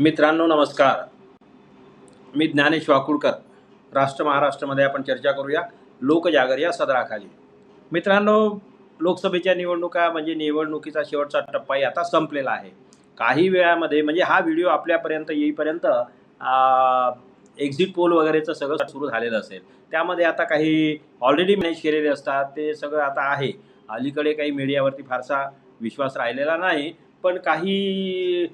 मित्रांनो नमस्कार. मी ज्ञानेश वाकुळकर राष्ट्र महाराष्ट्रामध्ये आपण चर्चा करूया. लोकजागर या सदराखाली. मित्रांनो लोकसभेच्या निवडणुका म्हणजे निवडणुकीचा शेवटचा टप्पाही आता संपलेला आहे. काही वेळामध्ये म्हणजे हा व्हिडिओ आपल्यापर्यंत येईपर्यंत एक्झिट पोल वगैरेचं सगळं सुरू झालेलं असेल. त्यामध्ये आता काही ऑलरेडी मॅनेज केलेले असतात. ते सगळं आता आहे. अलीकडे काही मीडियावरती फारसा विश्वास राहिलेला नाही. पण काही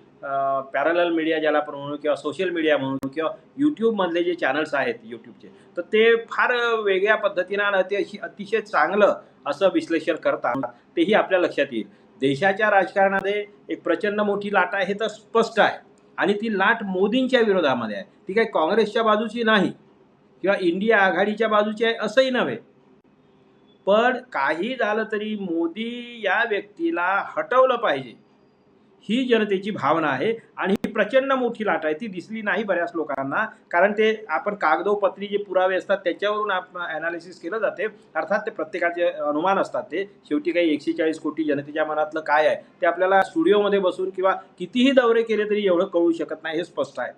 पॅरल मीडिया ज्याला आपण म्हणू किंवा सोशल मीडिया म्हणू किंवा यूट्यूबमधले जे चॅनल्स आहेत यूट्यूबचे तर ते फार वेगळ्या पद्धतीनं आणि अति अतिशय चांगलं असं विश्लेषण करतात. तेही आपल्या लक्षात येईल. देशाच्या राजकारणामध्ये एक प्रचंड मोठी लाट आहे हे तर स्पष्ट आहे. आणि ती लाट मोदींच्या विरोधामध्ये आहे. ती काही काँग्रेसच्या बाजूची नाही किंवा इंडिया आघाडीच्या बाजूची आहे असंही नव्हे. पण काही झालं तरी मोदी या व्यक्तीला हटवलं पाहिजे. ही जनतेची भावना आहे आणि ही प्रचंड मोठी लाट आहे. ती दिसली नाही बऱ्याच लोकांना. कारण ते आपण कागदोपत्री जे पुरावे असतात त्याच्यावरून आपण ॲनालिसिस केलं जाते. अर्थात ते प्रत्येकाचे अनुमान असतात ते. शेवटी काही एकशे चाळीस कोटी जनतेच्या मनातलं काय आहे ते आपल्याला स्टुडिओमध्ये बसून किंवा कितीही दौरे केले तरी एवढं कळू शकत नाही हे स्पष्ट आहे.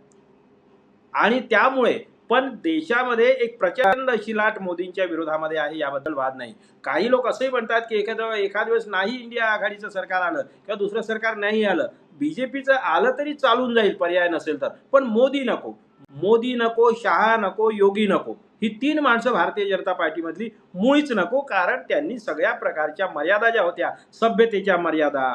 आणि त्यामुळे पण देशामध्ये एक प्रचंड अशी लाट मोदींच्या विरोधामध्ये आहे याबद्दल वाद नाही. काही लोक असंही म्हणतात की एखादं एखाद वेळेस नाही इंडिया आघाडीचं सरकार आलं किंवा दुसरं सरकार नाही आलं बीजेपीचं आलं तरी चालून जाईल पर्याय नसेल तर. पण मोदी नको. मोदी नको शहा नको योगी नको. ही तीन माणसं भारतीय जनता पार्टीमधली मुळीच नको कारण त्यांनी सगळ्या प्रकारच्या मर्यादा ज्या होत्या सभ्यतेच्या मर्यादा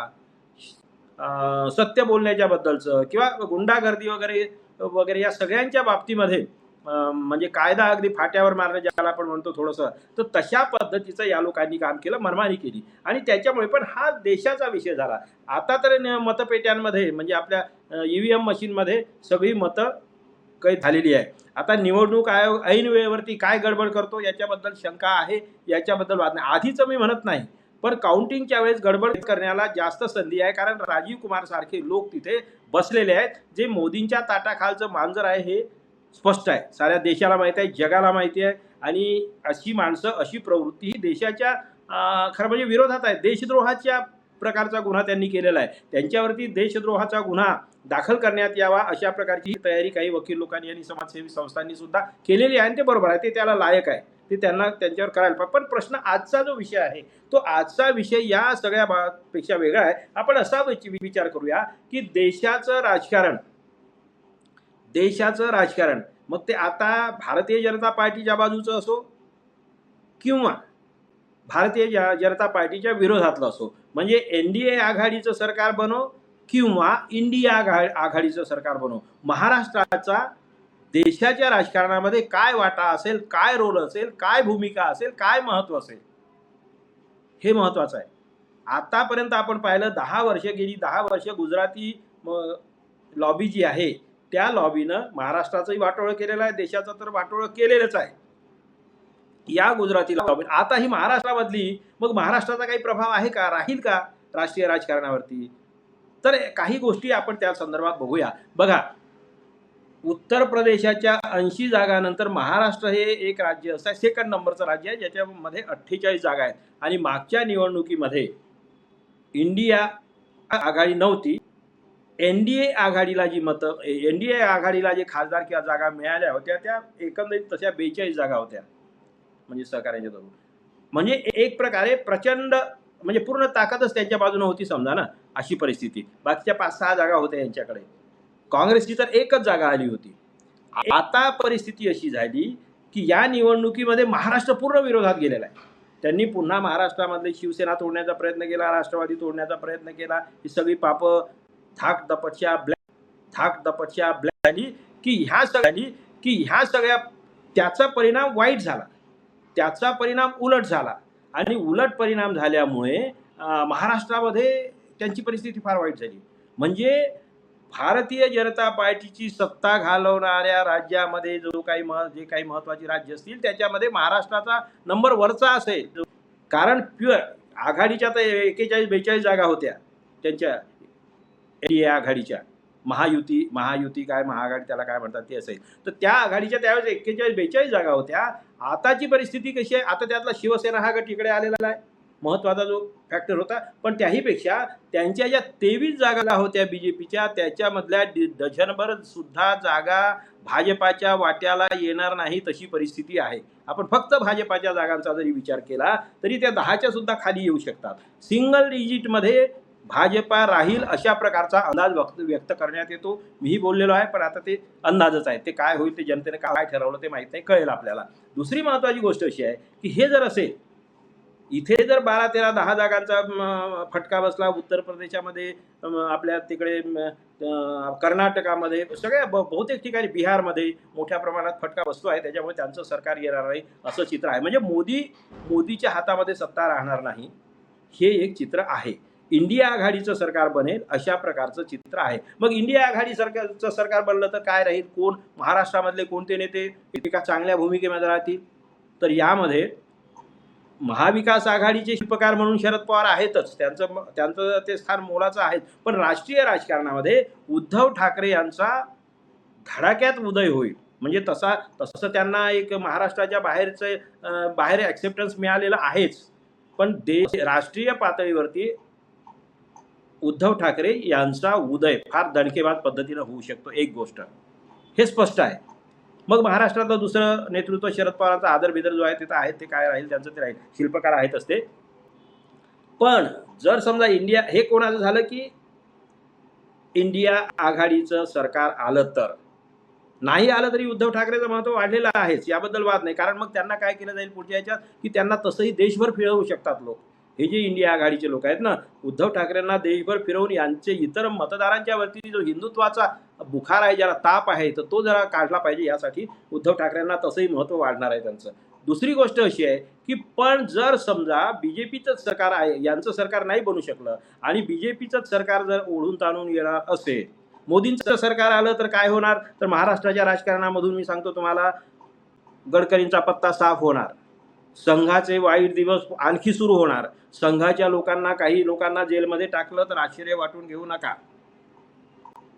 सत्य बोलण्याच्या बद्दलचं किंवा गुंडागर्दी वगैरे वगैरे या सगळ्यांच्या बाबतीमध्ये म्हणजे कायदा अगदी फाट्यावर मारणं ज्याला आपण म्हणतो थोडंसं तर तशा पद्धतीचं या लोकांनी काम केलं मनमानी केली. आणि त्याच्यामुळे पण हा देशाचा विषय झाला. आता तर मतपेट्यांमध्ये म्हणजे आपल्या ई व्ही एम मशीनमध्ये सगळी मतं काही झालेली आहे. आता निवडणूक आयोग ऐन वेळेवरती काय गडबड करतो याच्याबद्दल शंका आहे याच्याबद्दल वाद नाही. आधीचं मी म्हणत नाही. पण काउंटिंगच्या वेळेस गडबड करण्याला जास्त संधी आहे कारण राजीव कुमार सारखे लोक तिथे बसलेले आहेत. जे मोदींच्या ताटाखालचं मांजर आहे हे स्पष्ट आहे. साऱ्या देशाला माहिती आहे जगाला माहिती आहे आणि अशी माणसं अशी प्रवृत्ती ही देशाच्या खरं म्हणजे विरोधात आहे. देशद्रोहाच्या प्रकारचा गुन्हा त्यांनी केलेला आहे. त्यांच्यावरती देशद्रोहाचा गुन्हा दाखल करण्यात यावा अशा प्रकारची तयारी काही वकील लोकांनी आणि समाजसेवी संस्थांनी सुद्धा केलेली आहे आणि ते बरोबर आहे. ते त्याला लायक आहे. ते त्यांना त्यांच्यावर करायला पाहिजे. पण प्रश्न आजचा जो विषय आहे तो आजचा विषय या सगळ्या बा- पेक्षा वेगळा आहे. आपण असा विचार करूया की देशाचं राजकारण देशाचं राजकारण. मग ते आता भारतीय जनता पार्टीच्या बाजूचं असो किंवा भारतीय ज- जनता पार्टीच्या विरोधातलं असो. म्हणजे एन डी ए आघाडीचं सरकार बनो किंवा इंडिया आघा आघाडीचं सरकार बनो. महाराष्ट्राचा देशाच्या राजकारणामध्ये काय वाटा असेल काय रोल असेल काय भूमिका असेल काय महत्त्व असेल हे महत्त्वाचं आहे. आतापर्यंत आपण पाहिलं दहा वर्ष गेली दहा वर्ष गुजराती लॉबी जी आहे त्या लॉबीनं महाराष्ट्राचंही वाटोळं केलेलं आहे देशाचं तर वाटोळं केलेलंच आहे. या गुजराती लॉबी आता ही महाराष्ट्रामधली मग महाराष्ट्राचा काही प्रभाव आहे का राहील का राष्ट्रीय राजकारणावरती? तर काही गोष्टी आपण त्या संदर्भात बघूया. बघा उत्तर प्रदेशाच्या ऐंशी जागानंतर महाराष्ट्र हे एक राज्य असं आहे सेकंड नंबरचं राज्य आहे ज्याच्यामध्ये अठ्ठेचाळीस जागा आहेत. आणि मागच्या निवडणुकीमध्ये इंडिया आघाडी नव्हती एन डी ए आघाडीला जी मतं एन डी ए आघाडीला जे खासदार किंवा जागा मिळाल्या होत्या त्या एकंदरीत तशा बेचाळीस जागा होत्या म्हणजे सहकार्याच्या धरून म्हणजे एक प्रकारे प्रचंड म्हणजे पूर्ण ताकदच त्यांच्या बाजूने होती समजा ना अशी परिस्थिती. बाकीच्या पाच सहा जागा होत्या यांच्याकडे. काँग्रेसची तर एकच जागा आली होती. आता परिस्थिती अशी झाली की या निवडणुकीमध्ये महाराष्ट्र पूर्ण विरोधात गेलेला आहे. त्यांनी पुन्हा महाराष्ट्रामधले शिवसेना तोडण्याचा प्रयत्न केला राष्ट्रवादी तोडण्याचा प्रयत्न केला ही सगळी पापं थाक दपटशा ब्लॅक थाक दपटशा ब्लॅक झाली की ह्या सगळ्यांनी की ह्या सगळ्या त्याचा परिणाम वाईट झाला. त्याचा परिणाम उलट झाला. आणि उलट परिणाम झाल्यामुळे महाराष्ट्रामध्ये त्यांची परिस्थिती फार वाईट झाली. म्हणजे भारतीय जनता पार्टीची सत्ता घालवणाऱ्या राज्यामध्ये जो काही मह जे काही महत्त्वाची राज्य असतील त्याच्यामध्ये महाराष्ट्राचा नंबर वरचा असेल. कारण प्युअर आघाडीच्या तर एकेचाळीस बेचाळीस जागा होत्या त्यांच्या. ए आघाडीच्या. महायुती महायुती काय महाआघाडी त्याला काय म्हणतात ते असेल. तर त्या आघाडीच्या त्यावेळेस एक्केचाळीस बेचाळीस जागा होत्या. आताची परिस्थिती कशी आहे? आता त्यातला शिवसेना हा गट इकडे आलेला आहे. महत्त्वाचा जो फॅक्टर होता. पण त्याहीपेक्षा त्यांच्या ज्या तेवीस जागा होत्या बी जे पीच्या त्याच्यामधल्या डझनभर सुद्धा जागा भाजपाच्या वाट्याला येणार नाही तशी परिस्थिती आहे. आपण फक्त भाजपाच्या जागांचा जरी विचार केला तरी त्या दहाच्या सुद्धा खाली येऊ शकतात. सिंगल डिजिटमध्ये भाजपा राहील अशा प्रकारचा अंदाज व्यक्त व्यक्त करण्यात येतो. मीही बोललेलो आहे पण आता ते अंदाजच आहे. ते काय होईल ते जनतेने काय ठरवलं ते माहीत नाही कळेल आपल्याला. दुसरी महत्त्वाची गोष्ट अशी आहे की हे जर असेल इथे जर बारा तेरा दहा जागांचा फटका बसला उत्तर प्रदेशामध्ये आपल्या तिकडे कर्नाटकामध्ये सगळ्या ब- बहुतेक ठिकाणी बिहारमध्ये मोठ्या प्रमाणात फटका बसतो आहे. त्याच्यामुळे त्यांचं सरकार येणार नाही असं चित्र आहे. म्हणजे मोदी मोदीच्या हातामध्ये सत्ता राहणार नाही हे एक चित्र आहे. इंडिया आघाडीचं सरकार बनेल अशा प्रकारचं चित्र आहे. मग इंडिया आघाडी सरकारचं सरकार बनलं तर काय राहील? कोण? महाराष्ट्रामधले कोणते नेते? एका चांगल्या भूमिकेमध्ये राहतील? तर यामध्ये महाविकास आघाडीचे शिल्पकार म्हणून शरद पवार आहेतच. त्यांचं त्यांचं ते स्थान मोलाचं आहे. पण राष्ट्रीय राजकारणामध्ये उद्धव ठाकरे यांचा धडाक्यात उदय होईल. म्हणजे तसा तसं त्यांना एक महाराष्ट्राच्या बाहेरचं बाहेर ॲक्सेप्टन्स मिळालेलं आहेच. पण देश राष्ट्रीय पातळीवरती उद्धव ठाकरे यांचा उदय फार दणकेबाद पद्धतीनं होऊ शकतो एक गोष्ट. हे स्पष्ट आहे. मग महाराष्ट्रातलं दुसरं नेतृत्व शरद पवारांचा आदर बिदर जो आहे तिथं आहे ते काय राहील? त्यांचं ते राहील. शिल्पकार आहेत ते पण जर समजा इंडिया हे कोणाचं झालं की इंडिया आघाडीचं सरकार आलं तर? नाही आलं तरी उद्धव ठाकरेचं महत्त्व वाढलेलं आहेच. याबद्दल वाद नाही. कारण मग त्यांना काय केलं जाईल पुढच्या याच्यात की त्यांना तसंही देशभर फिरवू शकतात लोक. हे जे इंडिया आघाडीचे लोक आहेत ना उद्धव ठाकरेंना देशभर फिरवून यांचे इतर मतदारांच्या वरती जो हिंदुत्वाचा बुखार आहे ज्याला ताप आहे तर तो जरा काढला पाहिजे यासाठी उद्धव ठाकरेंना तसंही महत्त्व वाढणार आहे त्यांचं. दुसरी गोष्ट अशी आहे की पण जर समजा बी जे पीचंच सरकार आहे यांचं सरकार नाही बनू शकलं आणि बी जे पीचंच सरकार जर ओढून ताणून येणार असेल मोदींचं सरकार आलं तर काय होणार? तर महाराष्ट्राच्या राजकारणामधून मी सांगतो तुम्हाला गडकरींचा पत्ता साफ होणार. संघाचे वाईट दिवस आणखी सुरू होणार. संघाच्या लोकांना काही लोकांना जेलमध्ये टाकलं तर आश्चर्य वाटून घेऊ नका.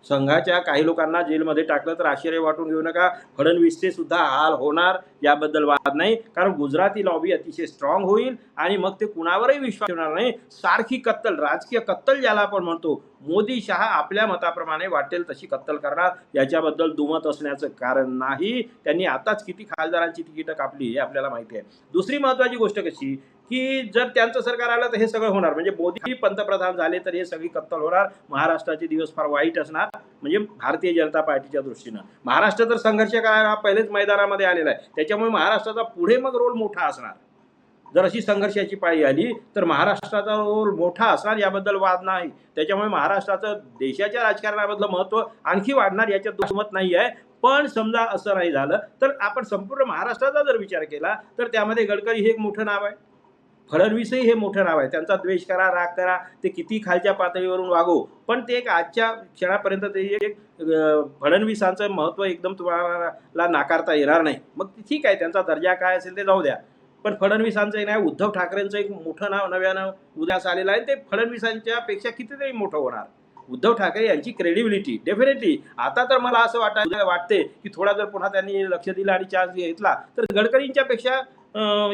संघाच्या काही लोकांना जेलमध्ये टाकलं तर आश्चर्य वाटून घेऊ नका. फडणवीसचे सुद्धा हाल होणार याबद्दल वाद नाही. कारण गुजराती लॉबी अतिशय स्ट्रॉंग होईल आणि मग ते कुणावरही विश्वास ठेवणार नाही. सारखी कत्तल राजकीय कत्तल ज्याला आपण म्हणतो मोदी शहा आपल्या मताप्रमाणे वाटेल तशी कत्तल करणार. याच्याबद्दल दुमत असण्याचं कारण नाही. त्यांनी आताच किती खासदारांची तिकीटं कापली हे आपल्याला माहिती आहे. दुसरी महत्त्वाची गोष्ट कशी? की जर त्यांचं सरकार आलं तर हे सगळं होणार. म्हणजे मोदी पंतप्रधान झाले तर हे सगळी कत्तल होणार. महाराष्ट्राचे दिवस फार वाईट असणार. म्हणजे भारतीय जनता पार्टीच्या दृष्टीनं. महाराष्ट्र तर संघर्ष करायला हा पहिलेच मैदानामध्ये आलेला आहे. त्याच्यामुळे महाराष्ट्राचा पुढे मग रोल मोठा असणार. जर अशी संघर्षाची पाळी आली तर महाराष्ट्राचा रोल मोठा असणार याबद्दल वाद नाही. त्याच्यामुळे महाराष्ट्राचं देशाच्या राजकारणामधलं महत्त्व आणखी वाढणार याच्यात दुमत नाही आहे. पण समजा असं नाही झालं तर आपण संपूर्ण महाराष्ट्राचा जर विचार केला तर त्यामध्ये गडकरी हे एक मोठं नाव आहे. फडणवीसही हे मोठं नाव आहे. त्यांचा द्वेष करा राग करा ते किती खालच्या पातळीवरून वागो. पण ते एक आजच्या क्षणापर्यंत ते एक फडणवीसांचं महत्त्व एकदम तुम्हाला नाकारता येणार नाही. मग ठीक आहे त्यांचा दर्जा काय असेल ते जाऊ द्या. पण फडणवीसांचं एक नाही उद्धव ठाकरेंचं एक मोठं नाव नव्यानं उद्यास आलेलं आहे ते फडणवीसांच्या पेक्षा कितीतरी मोठं होणार. उद्धव ठाकरे यांची क्रेडिबिलिटी डेफिनेटली आता तर मला असं वाटायला वाटते की थोडा जर पुन्हा त्यांनी लक्ष दिलं आणि चान्स घेतला तर गडकरींच्या पेक्षा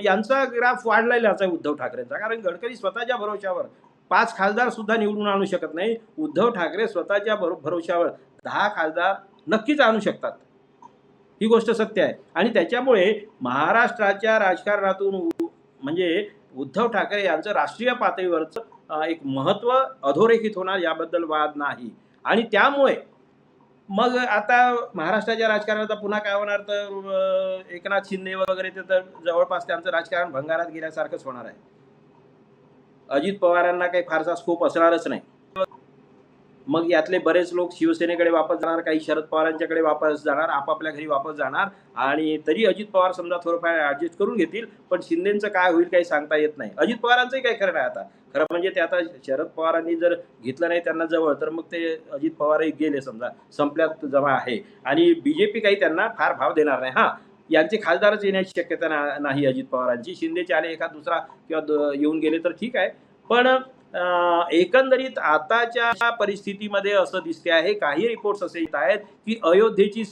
यांचा ग्राफ वाढलेलाच आहे उद्धव ठाकरेंचा. कारण गडकरी स्वतःच्या भरोशावर पाच खासदार सुद्धा निवडून आणू शकत नाही. उद्धव ठाकरे स्वतःच्या भरो भरोशावर दहा खासदार नक्कीच आणू शकतात. ही गोष्ट सत्य आहे. आणि त्याच्यामुळे महाराष्ट्राच्या राजकारणातून उ- म्हणजे उद्धव ठाकरे यांचं राष्ट्रीय पातळीवरचं एक महत्त्व अधोरेखित होणार याबद्दल वाद नाही. आणि त्यामुळे मग आता महाराष्ट्राच्या राजकारणाचा पुन्हा काय होणार तर एकनाथ शिंदे वगैरे ते तर जवळपास त्यांचं राजकारण भंगारात गेल्यासारखंच होणार आहे. अजित पवारांना काही फारसा स्कोप असणारच नाही. मग यातले बरेच लोक शिवसेनेकडे वापस जाणार काही शरद पवारांच्याकडे वापस जाणार आपापल्या घरी वापस जाणार आणि तरी अजित पवार समजा थोडंफार ऍडजस्ट करून घेतील पण शिंदेचं काय होईल काही सांगता येत नाही. अजित पवारांचंही काही खरं नाही आता. खरं म्हणजे ते आता शरद पवारांनी जर घेतलं नाही त्यांना जवळ तर मग ते अजित पवारही गेले समजा संपल्यात जमा आहे. आणि बीजेपी काही त्यांना फार भाव देणार नाही. हां यांचे खासदारच येण्याची शक्यता नाही अजित पवारांची. शिंदेचे आले एखाद दुसरा किंवा द- येऊन गेले तर ठीक आहे. पण एकंदरीत आताच्या परिस्थितीमध्ये असं दिसते आहे काही रिपोर्ट्स असे येत आहेत की अयोध्येची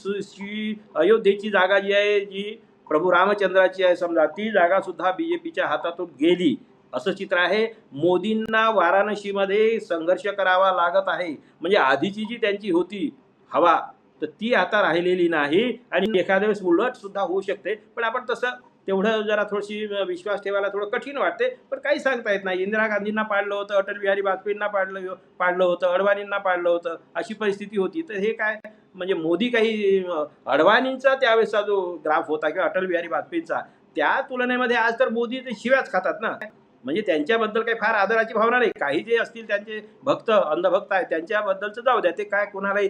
अयोध्येची जागा जी आहे जी प्रभू रामचंद्राची आहे समजा ती जागा सुद्धा बीजेपीच्या हातातून गेली. असं चित्र आहे. मोदींना वाराणसीमध्ये संघर्ष करावा लागत आहे. म्हणजे आधीची जी त्यांची होती हवा तर ती आता राहिलेली नाही आणि एखाद्या वेळेस उलट सुद्धा होऊ शकते. पण आपण तसं तेवढं जरा थोडीशी विश्वास ठेवायला थोडं कठीण वाटते. पण काही सांगता येत नाही. इंदिरा गांधींना पाडलं होतं अटल बिहारी वाजपेयींना पाडलं पाडलं होतं अडवाणींना पाडलं होतं. अशी परिस्थिती होती. तर हे काय? म्हणजे मोदी काही अडवाणींचा त्यावेळेसचा जो ग्राफ होता किंवा अटल बिहारी वाजपेयींचा त्या तुलनेमध्ये आज तर मोदी ते शिव्याच खातात ना. म्हणजे त्यांच्याबद्दल काही फार आदराची भावना नाही. काही जे असतील त्यांचे भक्त अंधभक्त आहेत त्यांच्याबद्दलचं जाऊ द्या. ते काय कोणालाही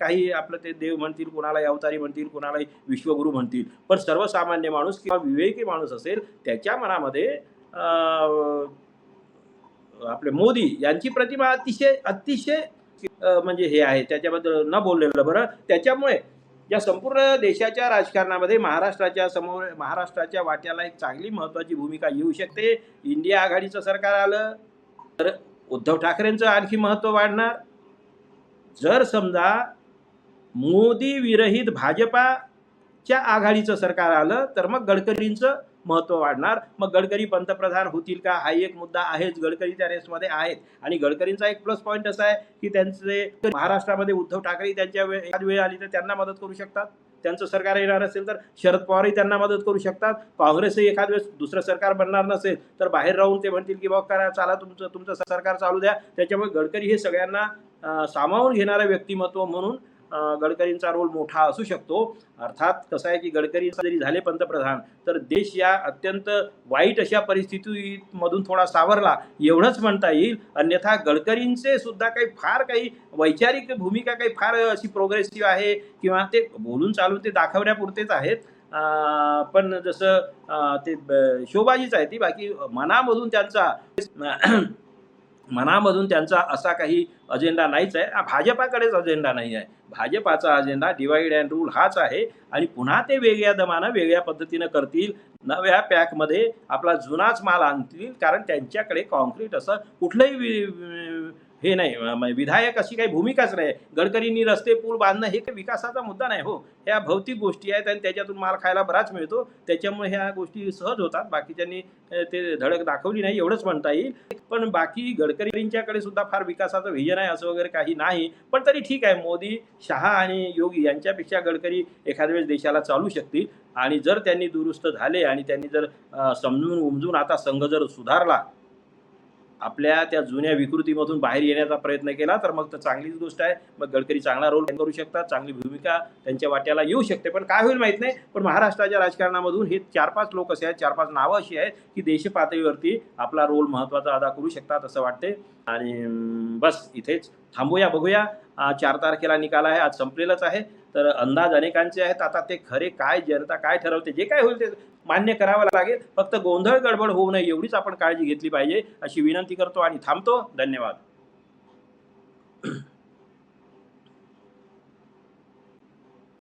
काही आपलं ते देव म्हणतील कोणालाही अवतारी म्हणतील कोणालाही विश्वगुरू म्हणतील. पण सर्वसामान्य माणूस किंवा विवेकी माणूस असेल त्याच्या मनामध्ये आपले मोदी यांची प्रतिमा अतिशय अतिशय म्हणजे हे आहे. त्याच्याबद्दल न बोललेलं बरं. त्याच्यामुळे या संपूर्ण देशाच्या राजकारणामध्ये महाराष्ट्राच्या समोर महाराष्ट्राच्या वाट्याला एक चांगली महत्त्वाची भूमिका येऊ शकते. इंडिया आघाडीचं सरकार आलं तर उद्धव ठाकरेंचं आणखी महत्त्व वाढणार. जर समजा मोदी विरहित भाजपाच्या आघाडीचं सरकार आलं तर मग गडकरींचं महत्त्व वाढणार. मग गडकरी पंतप्रधान होतील का? हा एक मुद्दा आहेच. गडकरी त्या रेसमध्ये आहेत. आणि गडकरींचा एक प्लस पॉईंट असा आहे की त्यांचे महाराष्ट्रामध्ये उद्धव ठाकरे त्यांच्या वेळ एखाद वेळ आली तर त्यांना मदत करू शकतात. त्यांचं सरकार येणार असेल तर शरद पवारही त्यांना मदत करू शकतात. काँग्रेसही एखाद वेळेस दुसरं सरकार बनणार नसेल तर बाहेर राहून ते म्हणतील की बाबा करा चला तुमचं तुमचं सरकार चालू द्या. त्याच्यामुळे गडकरी हे सगळ्यांना सामावून घेणारं व्यक्तिमत्व म्हणून गडकरींचा रोल मोठा असू शकतो. अर्थात कसं आहे की गडकरी जरी झाले पंतप्रधान तर देश या अत्यंत वाईट अशा परिस्थितीमधून थोडा सावरला एवढंच म्हणता येईल. अन्यथा गडकरींचे सुद्धा काही फार काही वैचारिक भूमिका काही फार अशी प्रोग्रेसिव्ह आहे किंवा ते बोलून चालून ते दाखवण्यापुरतेच आहेत. पण जसं ते ब- आहे ती. बाकी मनामधून त्यांचा मनामधून त्यांचा असा काही अजेंडा नाहीच आहे. भाजपाकडेच अजेंडा नाही आहे. भाजपाचा अजेंडा डिवाइड अँड रूल हाच आहे. आणि पुन्हा ते वेगळ्या दमानं वेगळ्या पद्धतीनं करतील. नव्या पॅकमध्ये आपला जुनाच माल आणतील. कारण त्यांच्याकडे कॉन्क्रीट असं कुठलंही हे नाही विधायक अशी काही भूमिकाच नाही. गडकरींनी रस्ते पूल बांधणं हे काही विकासाचा मुद्दा नाही हो. ह्या भौतिक गोष्टी आहेत आणि त्याच्यातून माल खायला बराच मिळतो. त्याच्यामुळे ह्या गोष्टी सहज होतात. बाकीच्यांनी ते धडक दाखवली नाही एवढंच म्हणता येईल. पण बाकी गडकरींच्याकडे सुद्धा फार विकासाचं व्हिजन आहे असं वगैरे काही नाही. पण तरी ठीक आहे. मोदी शहा आणि योगी यांच्यापेक्षा गडकरी एखाद्या वेळेस देशाला चालू शकतील. आणि जर त्यांनी दुरुस्त झाले आणि त्यांनी जर समजून उमजून आता संघ जर सुधारला आपल्या त्या जुन्या विकृतीमधून बाहेर येण्याचा प्रयत्न केला तर मग तर चांगलीच गोष्ट आहे. मग गडकरी चांगला रोल करू शकतात चांगली भूमिका त्यांच्या वाट्याला येऊ शकते. पण काय होईल माहीत नाही पण महाराष्ट्राच्या राजकारणामधून हे चार पाच लोक असे आहेत चार पाच नावं अशी आहेत की देश पातळीवरती आपला रोल महत्त्वाचा अदा करू शकतात असं वाटते. आणि बस इथेच थांबूया बघूया. चार तारखेला निकाल आहे आज संपलेलाच आहे. तर अंदाज अनेकांचे आहेत. आता ते खरे काय जनता काय ठरवते जे काय होईल ते मान्य करावं लागेल. फक्त गोंधळ गडबड होऊ नये एवढीच आपण काळजी घेतली पाहिजे. अशी विनंती करतो आणि थांबतो. धन्यवाद.